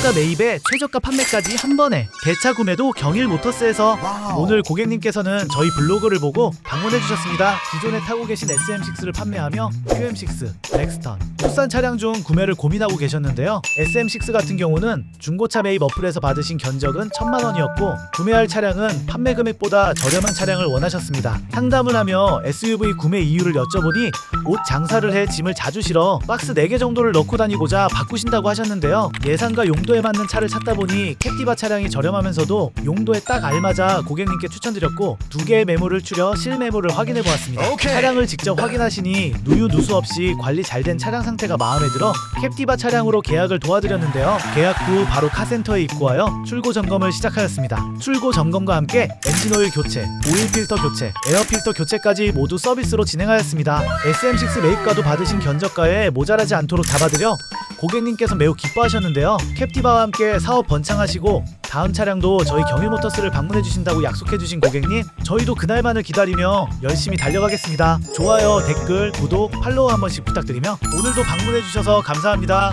최저가 매입에 최저가 판매까지 한 번에 대차 구매도 경일 모터스에서 오늘 고객님께서는 저희 블로그를 보고 방문해 주셨습니다. 기존에 타고 계신 SM6를 판매하며 QM6, 렉스턴, 투싼 차량 중 구매를 고민하고 계셨는데요. SM6 같은 경우는 중고차 매입 어플에서 받으신 견적은 천만 원이었고 구매할 차량은 판매 금액보다 저렴한 차량을 원하셨습니다. 상담을 하며 SUV 구매 이유를 여쭤보니 옷 장사를 해 짐을 자주 실어 박스 4개 정도를 넣고 다니고자 바꾸신다고 하셨는데요. 예산과 용도 에 맞는 차를 찾다 보니 캡티바 차량이 저렴하면서도 용도에 딱 알맞아 고객님께 추천드렸고 두 개의 메모를 추려 실메모를 확인해 보았습니다. 차량을 직접 확인하시니 누유 누수 없이 관리 잘 된 차량 상태가 마음에 들어 캡티바 차량으로 계약을 도와드렸는데요. 계약 후 바로 카센터에 입고하여 출고 점검을 시작하였습니다. 출고 점검과 함께 엔진오일 교체, 오일 필터 교체, 에어 필터 교체까지 모두 서비스로 진행하였습니다. SM6 매입가도 받으신 견적가에 모자라지 않도록 잡아드려 고객님께서 매우 기뻐하셨는데요. 캡티 바와 함께 사업 번창하시고 다음 차량도 저희 경일모터스를 방문해 주신다고 약속해 주신 고객님 저희도 그날만을 기다리며 열심히 달려가겠습니다. 좋아요, 댓글, 구독, 팔로우 한 번씩 부탁드리며 오늘도 방문해 주셔서 감사합니다.